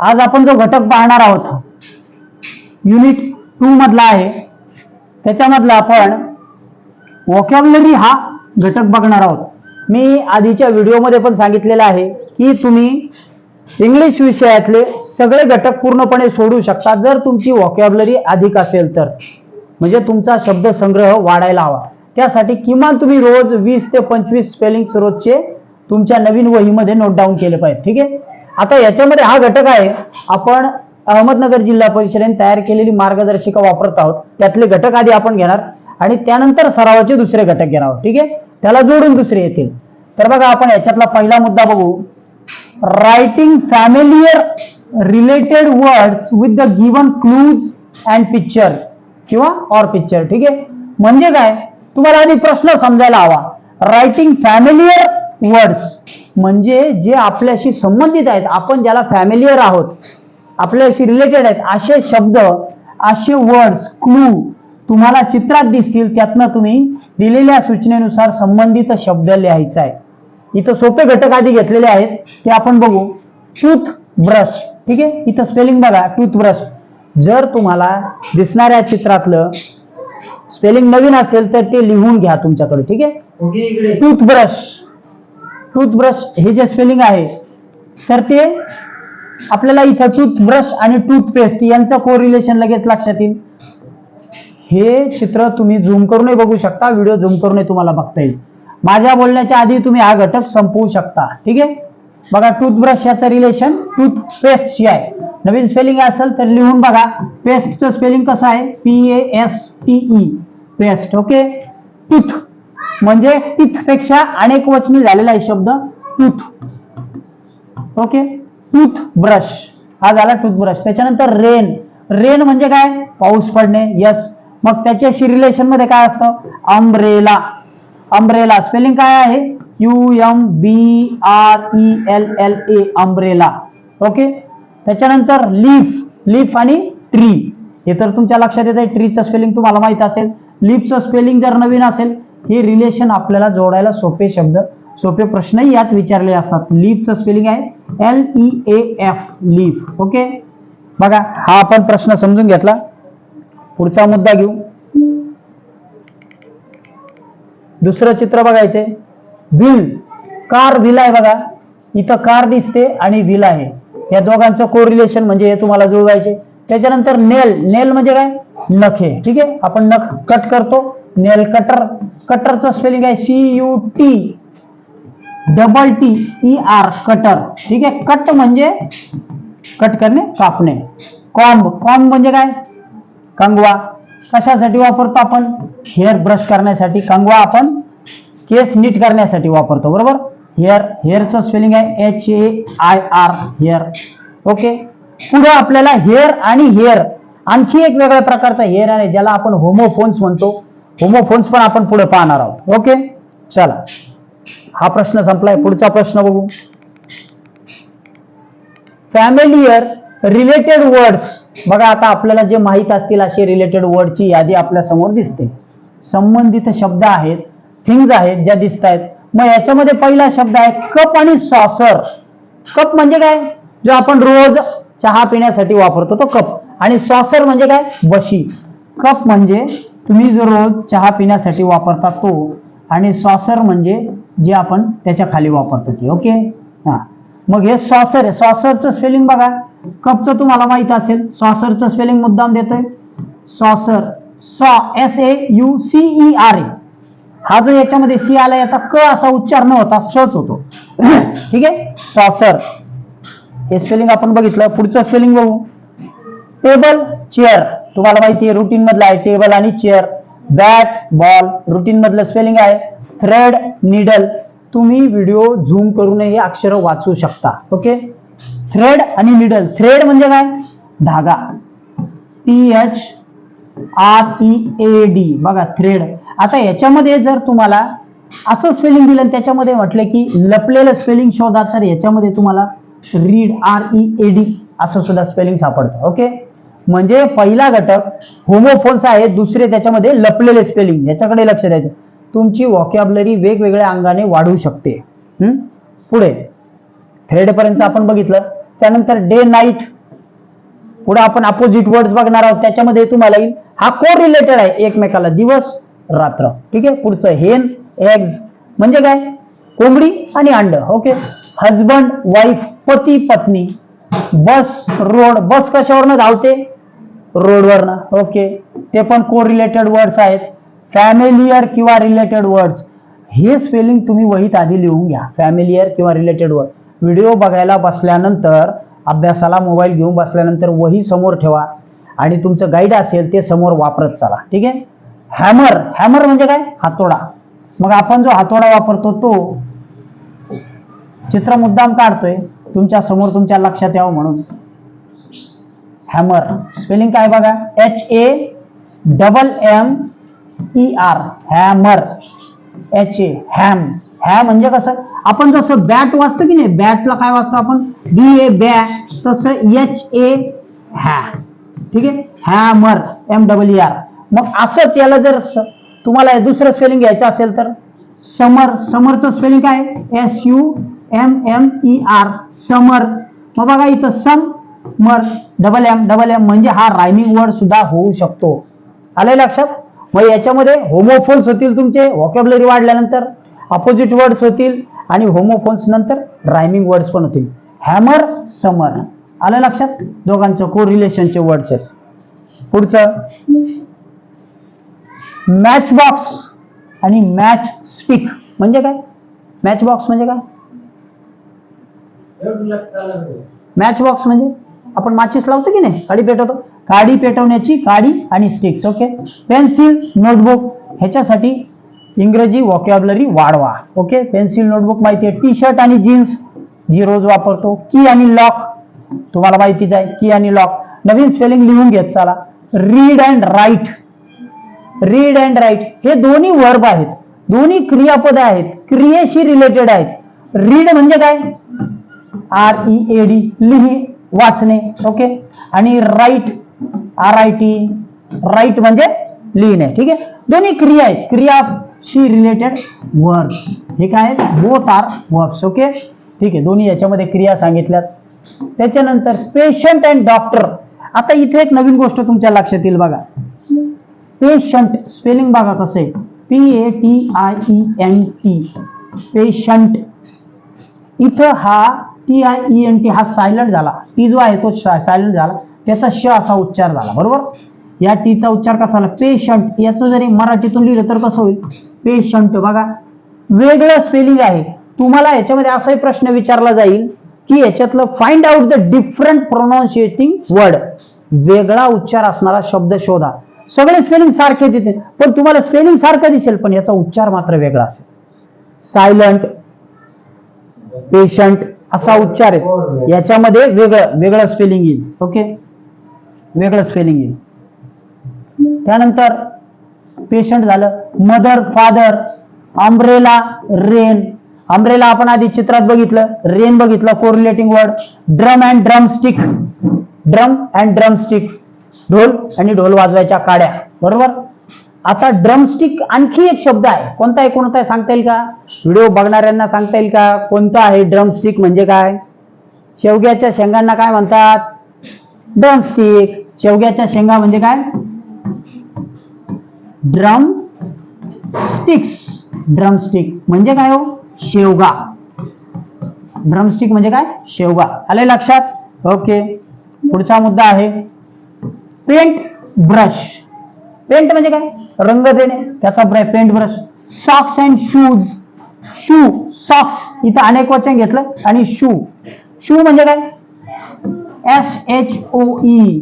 आज आपण जो घटक पाहणार आहोत युनिट टू मधला आहे त्याच्यामधला आपण वॉकॅबलरी हा घटक बघणार आहोत. मी आधीच्या व्हिडिओमध्ये पण सांगितलेलं आहे की तुम्ही इंग्लिश विषयातले सगळे घटक पूर्णपणे सोडू शकता जर तुमची वॉकॅबलरी अधिक असेल तर. म्हणजे तुमचा शब्दसंग्रह वाढायला हवा. त्यासाठी किमान तुम्ही रोज वीस ते पंचवीस स्पेलिंग्स रोजचे तुमच्या नवीन वहीमध्ये नोट डाऊन केले पाहिजे. ठीक आहे? आता याच्यामध्ये हा घटक आहे आपण अहमदनगर जिल्हा परिषदेने तयार केलेली मार्गदर्शिका वापरत आहोत. त्यातले घटक आधी आपण घेणार आणि त्यानंतर सरावाचे दुसरे घटक घेणार आहोत ठीक आहे? त्याला जोडून दुसरे येतील. तर बघा आपण याच्यातला पहिला मुद्दा बघू. Writing familiar related words with the given clues and picture किंवा ऑर पिक्चर ठीक आहे? म्हणजे काय? तुम्हाला आधी प्रश्न समजायला हवा. रायटिंग फॅमिलियर वर्ड्स म्हणजे जे आपल्याशी संबंधित आहेत आपण ज्याला फॅमिलियर आहोत आपल्याशी रिलेटेड आहेत असे शब्द असे वर्ड्स क्लू तुम्हाला चित्रात दिसतील त्यातनं तुम्ही दिलेल्या सूचनेनुसार संबंधित शब्द लिहायचा आहे. इथं सोपे घटक आधी घेतलेले आहेत ते आपण बघू. टूथ ब्रश ठीक आहे? इथं स्पेलिंग बघा टूथ ब्रश जर तुम्हाला दिसणाऱ्या चित्रातलं स्पेलिंग नवीन असेल तर ते लिहून घ्या तुमच्याकडे ठीक आहे? टूथब्रश टूथब्रश हे जे स्पेलिंग आहे तर ते आपल्याला इथं टूथब्रश आणि टूथपेस्ट यांचं कोरिलेशन लगेच लक्षात येईल. हे चित्र तुम्ही झूम करूनही बघू शकता. व्हिडिओ झूम करूनही तुम्हाला बघता येईल. माझ्या बोलण्याच्या आधी तुम्ही हा घटक संपवू शकता. ठीक आहे? बघा टूथब्रश याचं रिलेशन टूथपेस्टशी आहे. नवीन स्पेलिंग असेल तर लिहून बघा. पेस्टचं स्पेलिंग कसं आहे? P A S T E paste okay tooth म्हणजे टीथपेक्षा अनेक वचनी झालेला आहे शब्द टूथ. ओके टूथ ब्रश हा झाला टूथब्रश. त्याच्यानंतर रेन. रेन म्हणजे काय? पाऊस पडणे. यस मग त्याच्याशी रिलेशनमध्ये काय असतं? अम्ब्रेला अम्ब्रेला स्पेलिंग काय आहे? U M B R E L L A umbrella okay त्याच्यानंतर लीफ लीफ आणि ट्री हे तर तुमच्या लक्षात येत आहे ट्रीचं स्पेलिंग तुम्हाला माहीत असेल. लीफचं स्पेलिंग जर नवीन असेल हे रिलेशन आपल्याला जोडायला सोपे शब्द सोपे प्रश्नही यात विचारले असतात. लीफचं स्पेलिंग आहे L E A F leaf okay बघा हा आपण प्रश्न समजून घेतला. पुढचा मुद्दा घेऊ. दुसरं चित्र बघायचे. व्हील कार व्हील आहे बघा. इथं कार दिसते आणि व्हील आहे. या दोघांचं कोरिलेशन म्हणजे हे तुम्हाला जुळवायचे. त्याच्यानंतर नेल नेल म्हणजे काय? नखे. ठीक आहे? आपण नख कट करतो. Nail cutter. कटरचं स्पेलिंग आहे C U T double T E R cutter. ठीक आहे? कट म्हणजे कट करणे कापणे. कॉम्ब. कॉम्ब म्हणजे काय? कंगवा. कशासाठी वापरतो आपण? हेअर ब्रश करण्यासाठी. कंगवा आपण केस नीट करण्यासाठी वापरतो. बरोबर? हेअर. हेअरचं स्पेलिंग आहे H A I R hair. Okay? पुढे आपल्याला हेअर आणि हेअर. आणखी एक वेगळ्या प्रकारचा हेअर आहे ज्याला आपण होमोफोन्स म्हणतो. होमोफोन्स पण आपण पुढे पाहणार आहोत. ओके? चला. हा प्रश्न संपलाय. पुढचा प्रश्न बघू. फॅमिलियर रिलेटेड वर्ड्स बघा आता आपल्याला जे माहीत असतील असे रिलेटेड वर्डची यादी आपल्यासमोर दिसते. संबंधित शब्द आहेत थिंग्ज आहेत ज्या दिसत आहेत. मग याच्यामध्ये पहिला शब्द आहे कप आणि सॉसर कप म्हणजे काय? जो आपण रोज चहा पिण्यासाठी वापरतो तो कप आणि सॉसर म्हणजे काय? बशी. कप म्हणजे तुम्ही जो रोज चहा पिण्यासाठी वापरता तो आणि सॉसर म्हणजे जे आपण त्याच्याखाली वापरतो ते ओके? हा. मग हे सॉसर आहे. सॉसरचं स्पेलिंग बघा. कपचं तुम्हाला माहीत असेल सॉसरचं स्पेलिंग मुद्दाम देतोय. सॉसर सॉ S A U C E R ए हा जो याच्यामध्ये सी आला याचा क असा उच्चार न होता सच होतो. ठीक आहे? सॉसर. हे स्पेलिंग आपण बघितलं. पुढचं स्पेलिंग बघू. टेबल चेअर तुम्हाला माहिती आहे रुटीन मधलं आहे टेबल आणि चेअर बॅट बॉल रुटीन मधलं स्पेलिंग आहे. थ्रेड निडल तुम्ही व्हिडिओ झूम करूनही अक्षर वाचू शकता. ओके थ्रेड आणि निडल थ्रेड म्हणजे काय? धागा. T H R E A D बघा थ्रेड आता याच्यामध्ये जर तुम्हाला असं स्पेलिंग दिलं आणि त्याच्यामध्ये म्हटलं की लपलेलं स्पेलिंग शोधा तर याच्यामध्ये तुम्हाला read R E A D असं सुद्धा स्पेलिंग सापडतं. ओके म्हणजे पहिला घटक होमोफोन्स आहे दुसरे त्याच्यामध्ये लपलेले स्पेलिंग याच्याकडे लक्ष द्यायचं. तुमची वॉकॅबलरी वेगवेगळ्या अंगाने वाढू शकते. पुढे. थ्रेड पर्यंत आपण बघितलं. त्यानंतर डे नाईट पुढे आपण अपोजिट वर्ड्स बघणार आहोत. त्याच्यामध्ये तुम्हाला येईल. हा को रिलेटेड आहे एकमेकाला. दिवस रात्र. ठीक आहे? पुढचं हेन एग्ज म्हणजे काय? कोंबडी आणि अंड. ओके? हजबंड वाईफ पती पत्नी. बस रोड. बस कशावरनं धावते? रोडवरनं ओके. ते पण को रिलेटेड वर्ड्स आहेत. फॅमिलियर किंवा रिलेटेड वर्ड्स हे स्पेलिंग तुम्ही वहीत आधी लिहून घ्या. फॅमिलियर किंवा रिलेटेड वर्ड व्हिडिओ बघायला बसल्यानंतर अभ्यासाला मोबाईल घेऊन बसल्यानंतर वही समोर ठेवा. आणि तुमचं गाईड असेल ते समोर वापरत चला. ठीक आहे? हॅमर हॅमर म्हणजे काय? हातोडा. मग आपण जो हातोडा वापरतो तो चित्र मुद्दाम काढतोय. तुमच्यासमोर तुमच्या लक्षात यावं म्हणून. हॅमर. स्पेलिंग काय बघा? H A double M E R hammer. H A ham. हॅ म्हणजे कसं? आपण जसं बॅट वाचतो की नाही बॅटला काय वाचतो आपण? बी ए बॅ तसं एच ए हॅ ठीक आहे? Hammer. M double E R मग असंच याला जर तुम्हाला दुसरं स्पेलिंग घ्यायचं असेल तर? समर. समरचं स्पेलिंग काय? S U M M E R summer. मग बघा इथं सम मर. डबल एम डबल एम म्हणजे हा रायमिंग वर्ड सुद्धा होऊ शकतो. आलंय लक्षात? मग याच्यामध्ये होमोफोन्स होतील तुमचे व्हॉकॅबलरी वाढल्यानंतर अपोजिट वर्ड्स होतील आणि होमोफोन्स नंतर रायमिंग वर्ड्स पण होतील. हॅमर समर आलं लक्षात? दोघांचं को रिलेशनचे वर्ड्स आहेत. पुढचं. मॅच बॉक्स आणि मॅच स्टिक म्हणजे काय? मॅच बॉक्स म्हणजे काय? मॅच बॉक्स म्हणजे? आपण माचीस लावतो की नाही? काडी पेटवतो. काडी पेटवण्याची काडी आणि स्टिक्स ओके पेन्सिल नोटबुक ह्याच्यासाठी इंग्रजी वॉकॅबलरी वाढवा ओके पेन्सिल नोटबुक माहिती आहे टी शर्ट आणि जीन्स जी रोज वापरतो. की आणि लॉक तुम्हाला माहितीच आहे की आणि लॉक नवीन स्पेलिंग लिहून घेत चला. Read and write read and write हे दोन्ही वर्ब आहेत. दोन्ही क्रियापद आहेत. क्रियेशी रिलेटेड आहेत. रीड म्हणजे काय? आर ई ए डी लिही. वाचणे ओके आणि write R I T write म्हणजे लिहिणे ठीक आहे? दोन्ही क्रिया आहेत. क्रियाशी रिलेटेड वर्ब हे काय आहेत? बोथ आर वर्ब्स ओके ठीक आहे दोन्ही याच्यामध्ये क्रिया सांगितल्यात. त्याच्यानंतर पेशंट अँड डॉक्टर आता इथे एक नवीन गोष्ट तुमच्या लक्षात येईल बघा. पेशंट स्पेलिंग बघा कसं आहे P A T I E N T patient इथं हा T I E N T हा सायलंट झाला. टी जो आहे तो सायलंट झाला. त्याचा श असा उच्चार झाला. बरोबर? या टीचा उच्चार कसा झाला? पेशंट याचं जरी मराठीतून लिहिलं तर कसं होईल? पेशंट बघा. वेगळं स्पेलिंग आहे. तुम्हाला याच्यामध्ये असाही प्रश्न विचारला जाईल की याच्यातलं find out the different pronunciating word वेगळा उच्चार असणारा शब्द शोधा. सगळे स्पेलिंग सारखे दिसेल पण तुम्हाला स्पेलिंग सारखं दिसेल पण याचा उच्चार मात्र वेगळा असेल. सायलंट पेशंट असा उच्चार आहे. याच्यामध्ये वेगळं वेगळं स्पेलिंग येईल. ओके वेगळं स्पेलिंग येईल. त्यानंतर पेशंट झालं. Mother father umbrella rain umbrella आपण आधी चित्रात बघितलं. रेन बघितलं correlating word drum and drum stick drum and drum stick ढोल आणि ढोल वाजवायच्या काड्या. बरोबर? आता ड्रमस्टिक आणखी एक शब्द आहे. कोणता आहे कोणता आहे सांगता येईल का? व्हिडिओ बघणाऱ्यांना सांगता येईल का? कोणता आहे ड्रमस्टिक म्हणजे काय? शेवग्याच्या शेंगांना काय म्हणतात? ड्रमस्टिक शेवग्याच्या शेंगा म्हणजे काय? ड्रम स्टिक्स ड्रमस्टिक म्हणजे काय हो? शेवगा. ड्रमस्टिक म्हणजे काय? शेवगा. आले लक्षात? ओके पुढचा मुद्दा आहे. पेंट ब्रश पेंट म्हणजे काय? रंग देणे. त्याचा paint brush socks and shoes shoe socks इथं अनेक वचन घेतलं. आणि शू शू म्हणजे काय? S H O E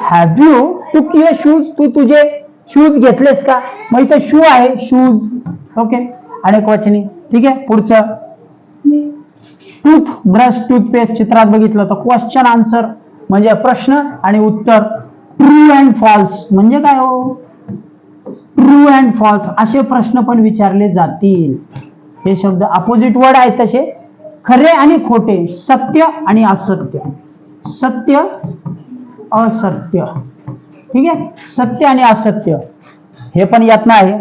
have you to your shoes तू तुझे शूज घेतलेस का? मग इथं शू आहे. शूज ओके अनेक वचनी. ठीक आहे? पुढचं. टूथ ब्रश टूथपेस्ट चित्रात बघितलं तर क्वेश्चन आन्सर म्हणजे प्रश्न आणि उत्तर. ट्रू अँड फॉल्स म्हणजे काय हो? ट्रू अँड फॉल्स असे प्रश्न पण विचारले जातील. हे शब्द अपोजिट वर्ड आहेत तसे. खरे आणि खोटे सत्य आणि असत्य. सत्य असत्य. ठीक आहे? सत्य आणि असत्य. हे पण यातनं आहे.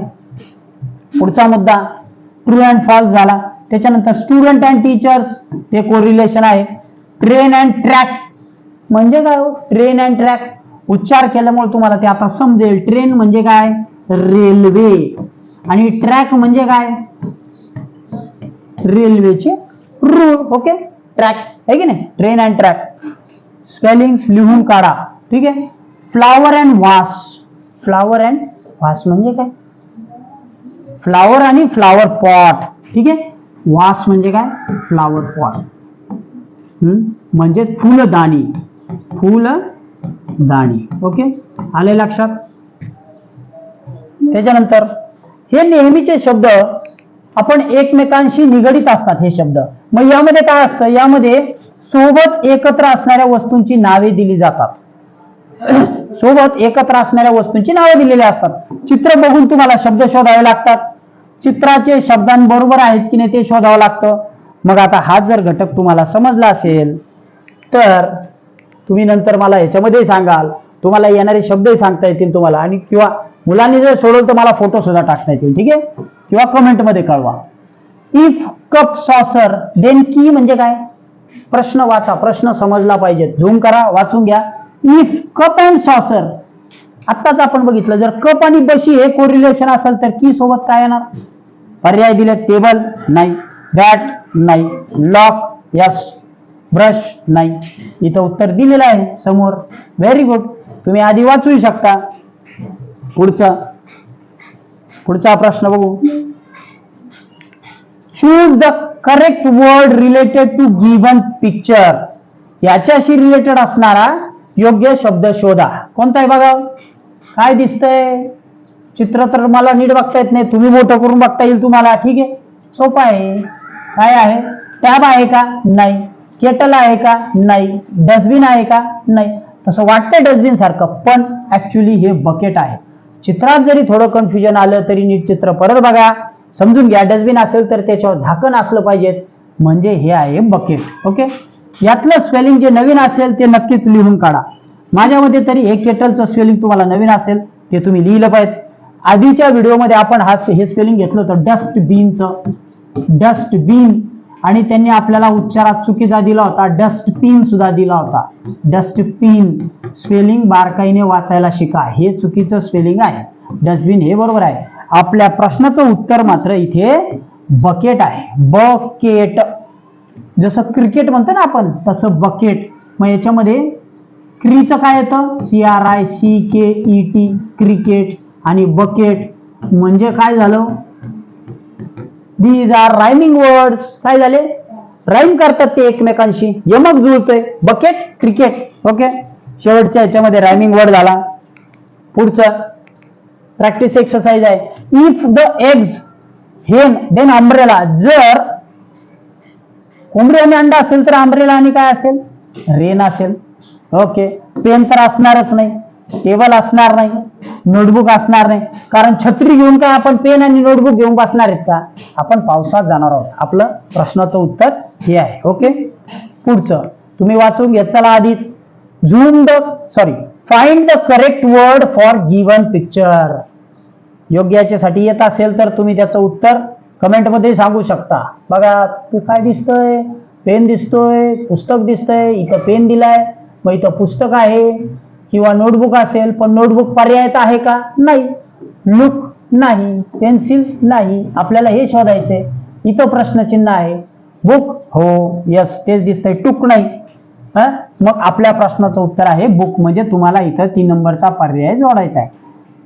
पुढचा मुद्दा ट्रू अँड फॉल्स झाला. त्याच्यानंतर स्टुडंट अँड टीचर्स ते कोरिलेशन आहे. ट्रेन अँड ट्रॅक म्हणजे काय हो? ट्रेन अँड ट्रॅक उच्चार केल्यामुळे तुम्हाला ते आता समजेल. ट्रेन म्हणजे काय? रेल्वे. आणि ट्रॅक म्हणजे काय? रेल्वेचे रूळ ओके? ट्रॅक. आहे की नाही? Train and track. स्पेलिंग्स लिहून काढा. ठीक आहे? Flower and vase. Flower and vase म्हणजे काय? फ्लावर आणि फ्लावर पॉट. ठीक आहे? वास म्हणजे काय? Flower pot. म्हणजे फुलदाणी. फुलदाणी ओके? आले लक्षात? त्याच्यानंतर हे नेहमीचे शब्द आपण एकमेकांशी निगडीत असतात हे शब्द. मग यामध्ये काय असतं? यामध्ये सोबत एकत्र असणाऱ्या वस्तूंची नावे दिली जातात. सोबत एकत्र असणाऱ्या वस्तूंची नावे दिलेली असतात. चित्र बघून तुम्हाला शब्द शोधावे लागतात. चित्राचे शब्दांबरोबर आहेत की नाही ते शोधावं लागतं. मग आता हा जर घटक तुम्हाला समजला असेल तर तुम्ही नंतर मला याच्यामध्ये सांगाल तुम्हाला येणारे शब्दही सांगता येतील तुम्हाला. आणि किंवा मुलांनी जर सोडवलं तर मला फोटो सुद्धा टाकता येतील ठीक आहे? किंवा कमेंटमध्ये कळवा. इफ कप सॉसर देन की म्हणजे काय? प्रश्न वाचा प्रश्न समजला पाहिजे झूम करा वाचून घ्या. इफ कप अँड सॉसर आत्ताच आपण बघितलं जर कप आणि बशी हे कोरिलेशन असेल तर की सोबत काय येणार? पर्याय दिले टेबल नाही. बॅट नाही. लॉक यस ब्रश नाही. इथं उत्तर दिलेलं आहे समोर. व्हेरी गुड तुम्ही आधी वाचू शकता. पुढचा. पुढचा प्रश्न बघू. Choose the correct word related to given picture याच्याशी रिलेटेड असणारा योग्य शब्द शोधा. कोणता आहे बघा? काय दिसतंय? चित्र तर मला नीट बघता येत नाही. तुम्ही मोठं करून बघता येईल तुम्हाला. ठीक आहे. सोपं आहे. काय आहे? टॅब आहे का? नाही. केटल आहे का? नाही. डस्टबिन आहे का? नाही. तसं वाटतंय डस्टबिन सारखं पण ऍक्च्युली हे बकेट आहे. चित्रात जरी थोडं कन्फ्युजन आलं तरी नीट चित्र परत बघा. समजून घ्या डस्टबिन असेल तर त्याच्यावर झाकण असलं पाहिजे म्हणजे हे आहे बकेट ओके यातलं स्पेलिंग जे नवीन असेल ते नक्कीच लिहून काढा. माझ्यामध्ये तरी हे केटलचं स्पेलिंग तुम्हाला नवीन असेल ते तुम्ही लिहिलं पाहिजे. आधीच्या व्हिडिओमध्ये आपण हा हे स्पेलिंग घेतलं होतं डस्टबिनचं डस्टबिन आणि त्यांनी आपल्याला उच्चारात चुकीचा दिला होता डस्टबिन सुद्धा दिला होता. डस्टबिन स्पेलिंग बारकाईने वाचायला शिका. हे चुकीचं स्पेलिंग आहे. डस्टबिन हे बरोबर आहे. आपल्या प्रश्नाचं उत्तर मात्र इथे बकेट आहे. बकेट जसं क्रिकेट म्हणतो ना आपण तसं बकेट मग याच्यामध्ये क्रीचं काय येतं? C R I C K E T cricket आणि बकेट म्हणजे काय झालं? दीज आर रायमिंग वर्ड्स काय झाले? राईम करतात ते एकमेकांशी. यमक जुळतोय. बकेट क्रिकेट ओके शेवटच्या याच्यामध्ये रायमिंग वर्ड झाला. पुढचं प्रॅक्टिस एक्सरसाइज आहे. If the eggs hen then umbrella जर कोंबडी आणि अंडा असेल तर अम्ब्रेला आणि काय असेल? रेन असेल. ओके पेन तर असणारच नाही. टेबल असणार नाही. नोटबुक असणार नाही. कारण छत्री घेऊन काय आपण पेन आणि नोटबुक घेऊन बसणार आहेत का? आपण पावसात जाणार आहोत. आपलं प्रश्नाचं उत्तर हे आहे. ओके पुढचं. तुम्ही वाचून घेत चला आधीच. Zoom the sorry find the correct word for given picture योग्य याच्यासाठी येत असेल तर तुम्ही त्याचं उत्तर कमेंटमध्ये सांगू शकता. बघा तू काय दिसतोय? पेन दिसतोय पुस्तक दिसतंय इथं पेन दिलाय. मग इथं पुस्तक आहे. किंवा नोटबुक असेल पण नोटबुक पर्यायत आहे का? नाही. लुक नाही पेन्सिल नाही. आपल्याला हे शोधायचंय. इथं प्रश्नचिन्ह आहे. बुक हो. यस तेच दिसतंय. टुक नाही. हा? मग आपल्या प्रश्नाचं उत्तर आहे बुक म्हणजे तुम्हाला इथं तीन नंबरचा पर्याय जोडायचा आहे.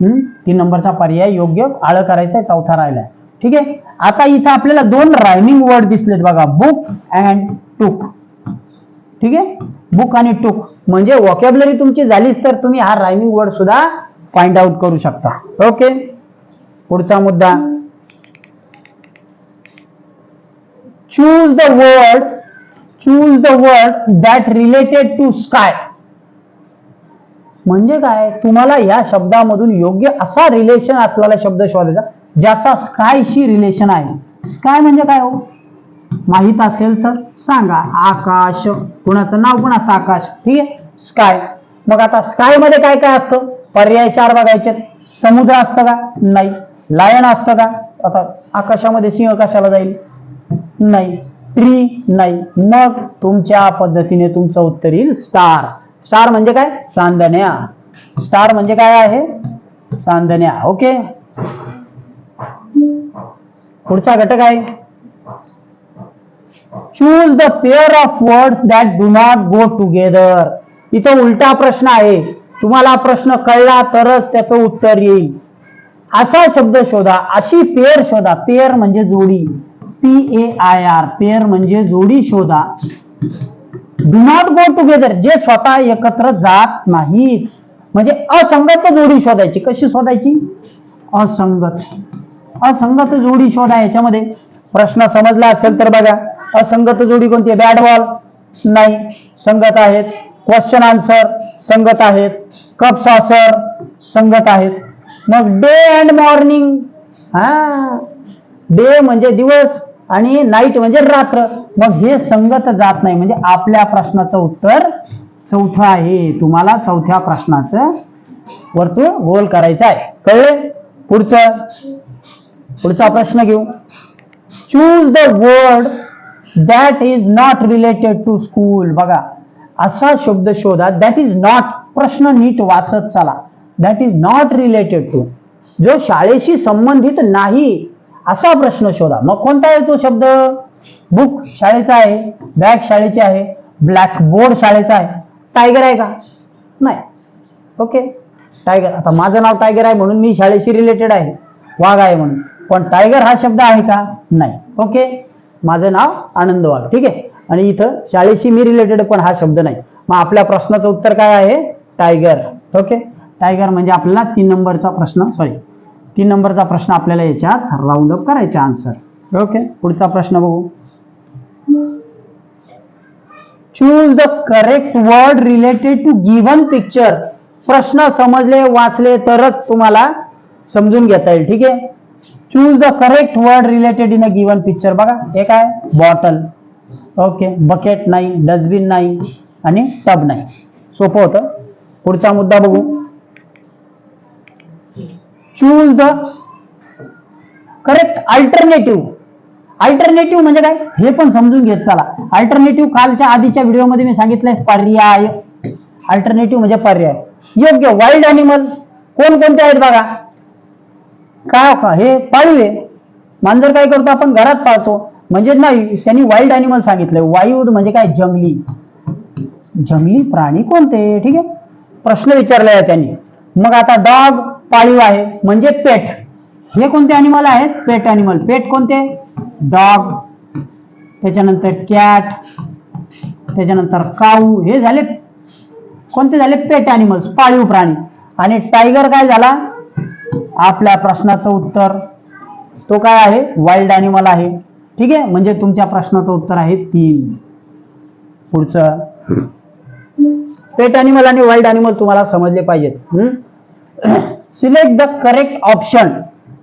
हम्म? तीन नंबरचा पर्याय योग्य आळ करायचा आहे चौथा राहिलाय. ठीक आहे? आता इथं आपल्याला दोन रायमिंग वर्ड दिसलेत बघा बुक अँड टुक ठीक आहे? बुक आणि टुक म्हणजे वॉकॅबलरी तुमची झालीच तर तुम्ही हा रायमिंग वर्ड सुद्धा फाइंड आउट करू शकता. ओके पुढचा मुद्दा. Choose the word choose the word that related to sky म्हणजे काय? तुम्हाला या शब्दामधून योग्य असा रिलेशन असलेला शब्द शोधायचा ज्याचा स्कायशी रिलेशन आहे. स्काय म्हणजे काय हो? माहीत असेल तर सांगा. आकाश. कुणाचं नाव पण असतं आकाश. ठीक आहे? स्काय मग आता स्कायमध्ये काय काय असतं? पर्याय चार बघायचे समुद्र असतं का? नाही. लायन असतं का? आता आकाशामध्ये सिंह कशाला जाईल? नाही. ट्री नाही. मग तुमच्या पद्धतीने तुमचं उत्तर येईल स्टार स्टार म्हणजे काय? चांदण्या. स्टार म्हणजे काय आहे? चांदण्या. ओके पुढचा घटक आहे. Choose the pair of words that do not go together इथं उलटा प्रश्न आहे. तुम्हाला प्रश्न कळला तरच त्याचं उत्तर येईल. असा शब्द शोधा. अशी पेअर शोधा. पेअर म्हणजे जोडी. P A I R pair म्हणजे जोडी शोधा. डू नॉट गो टुगेदर जे स्वतः एकत्र जात नाहीत. म्हणजे असंगत जोडी शोधायची. कशी शोधायची? असंगत. असंगत जोडी शोधा याच्यामध्ये. प्रश्न समजला असेल तर बघा. असंगत जोडी कोणती आहे? बॅट बॉल नाही. संगत आहेत. क्वेश्चन आन्सर संगत आहेत. कप सॉसर संगत आहेत. मग डे अँड मॉर्निंग हा. डे म्हणजे दिवस आणि नाईट म्हणजे रात्र. मग हे संगत जात नाही. म्हणजे आपल्या प्रश्नाचं उत्तर चौथं आहे. तुम्हाला चौथ्या प्रश्नाचं वर्तुळ गोल करायचं आहे. कळले? पुढचं? पुढचा प्रश्न घेऊ. Choose the word that is not related to school बघा असा शब्द शोधा दॅट इज नॉट प्रश्न नीट वाचत चला. That is not related to जो शाळेशी संबंधित नाही असा प्रश्न शोधा. मग कोणता आहे तो शब्द? बुक शाळेचा आहे बॅग शाळेची आहे ब्लॅकबोर्ड शाळेचा आहे. टायगर आहे का? नाही. ओके टायगर आता माझं नाव टायगर आहे म्हणून मी शाळेशी रिलेटेड आहे वाघ आहे म्हणून. पण टायगर हा शब्द आहे का? नाही. ओके माझं नाव आनंद वाघ ठीक आहे? आणि इथं शाळेशी मी रिलेटेड पण हा शब्द नाही. मग आपल्या प्रश्नाचं उत्तर काय आहे? टायगर ओके टायगर म्हणजे आपल्याला तीन नंबरचा प्रश्न सॉरी तीन नंबरचा प्रश्न आपल्याला याच्यात राऊंड अप करायचा आन्सर ओके पुढचा प्रश्न बघू. Choose the correct word related to given picture प्रश्न समजले वाचले तरच तुम्हाला समजून घेता येईल ठीक आहे? Choose the correct word related in a given picture बघा हे काय? बॉटल ओके बकेट नाही डस्टबिन नाही आणि टब नाही. सोपं होतं. पुढचा मुद्दा बघू. Choose the correct alternative alternative म्हणजे काय? हे पण समजून घेत चला. अल्टरनेटिव्ह कालच्या आधीच्या व्हिडिओमध्ये मी सांगितलंय पर्याय. अल्टरनेटिव्ह म्हणजे पर्याय. योग्य वाईल्ड अॅनिमल कोणकोणते आहेत बघा? काय हे पाळीव आहे. मांजर काय करतो आपण? घरात पाळतो. म्हणजे नाही त्यांनी वाईल्ड अॅनिमल सांगितलंय वाईल्ड म्हणजे काय? जंगली. जंगली प्राणी कोणते? ठीक आहे? प्रश्न विचारला आहे त्यांनी. मग आता डॉग पाळीव आहे. म्हणजे पेट हे कोणते अॅनिमल आहेत? पेट अॅनिमल पेट कोणते? डॉग त्याच्यानंतर कॅट त्याच्यानंतर काऊ हे झाले कोणते झाले? पेट अॅनिमल्स पाळीव प्राणी. आणि टायगर काय झाला? आपल्या प्रश्नाचं उत्तर. तो काय आहे? वाईल्ड अॅनिमल आहे. ठीक आहे? म्हणजे तुमच्या प्रश्नाचं उत्तर आहे तीन. पुढचं. पेट अॅनिमल आणि वाईल्ड अॅनिमल तुम्हाला समजले पाहिजेत. Select the correct option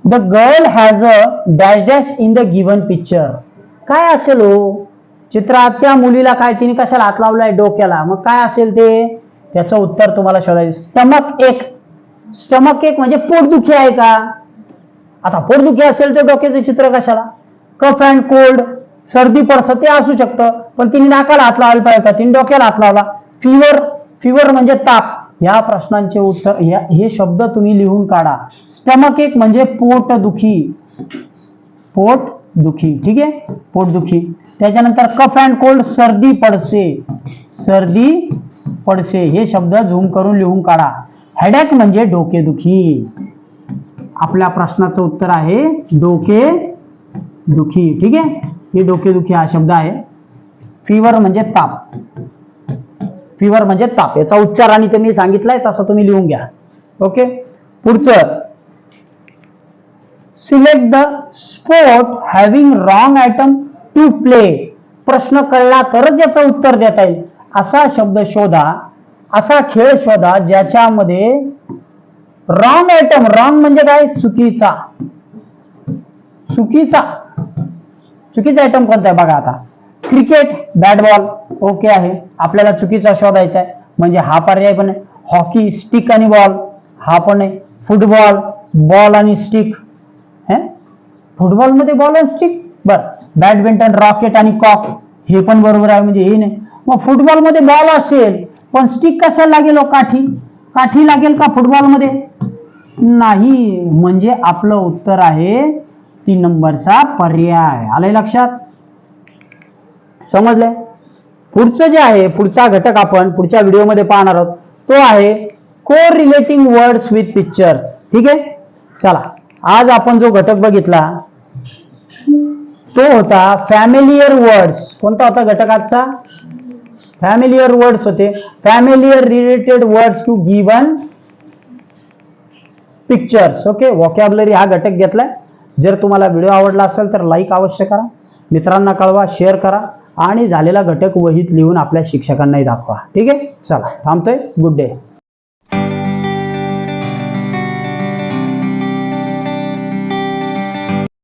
the girl has a dash dash in the given picture काय असेल हो? चित्रात त्या मुलीला काय? तिने कशाला हात लावलाय डोक्याला? मग काय असेल ते? त्याचं उत्तर तुम्हाला शोधायचं. स्टमक एक. स्टमक एक म्हणजे पोटदुखी आहे का? आता पोटदुखी असेल तर डोक्याचं चित्र कशाला? कफ अँड कोल्ड सर्दी पडसं ते असू शकतं पण तिने नाकाला हात लावायला पाहिजे का तिने डोक्याला हात लावला. फिवर फिवर म्हणजे ताप. या प्रश्नांचे उत्तर हे शब्द तुम्ही लिहून काढा. स्टमक एक म्हणजे पोट दुखी. पोट दुखी. ठीक आहे? पोटदुखी त्याच्यानंतर कफ अँड कोल्ड सर्दी पडसे. सर्दी पडसे. हे शब्द झूम करून लिहून काढा. हेडॅक म्हणजे डोकेदुखी आपल्या प्रश्नाचं उत्तर आहे डोके दुखी. ठीक आहे? हे डोकेदुखी हा शब्द आहे. फिवर म्हणजे ताप. फिवर म्हणजे ताप. याचा उच्चार आणि ते मी सांगितलंय तसं तुम्ही लिहून घ्या. ओके पुढचं. Select the sport having wrong item to play प्रश्न कळला तरच याचं उत्तर देता येईल. असा शब्द शोधा. असा खेळ शोधा ज्याच्यामध्ये रॉंग आयटम रॉंग म्हणजे काय? चुकीचा. चुकीचा. चुकीचा आयटम कोणता आहे? बघा आता. क्रिकेट बॅट बॉल ओके आहे. आपल्याला चुकीचा शोधायचा आहे. म्हणजे हा पर्याय पण आहे. हॉकी स्टिक आणि बॉल हा पण आहे. फुटबॉल बॉल आणि स्टिक हे? फुटबॉलमध्ये बॉल आणि स्टिक बर. बॅडमिंटन रॉकेट आणि कॉक हे पण बरोबर आहे. म्हणजे हे नाही. मग फुटबॉलमध्ये बॉल असेल पण स्टिक कशाला लागेल हो काठी? काठी लागेल का फुटबॉलमध्ये नाही म्हणजे आपलं उत्तर आहे तीन नंबरचा पर्याय. आलंय लक्षात? समजलंय? पुढचं जे आहे पुढचा घटक आपण पुढच्या व्हिडिओमध्ये पाहणार आहोत तो आहे को रिलेटिंग वर्ड्स विथ पिक्चर्स ठीक आहे? चला आज आपण जो घटक बघितला तो होता फॅमिलियर वर्ड्स कोणता होता घटकाचा फॅमिलियर वर्ड्स होते. Familiar related words to given pictures okay vocabulary हा घटक घेतलाय. जर तुम्हाला व्हिडिओ आवडला असेल तर लाईक अवश्य करा. मित्रांना कळवा शेअर करा. आणि झालेला घटक वहीत लिहून आपल्या शिक्षकांनाही दाखवा. ठीक आहे? चला थांबतोय. Good day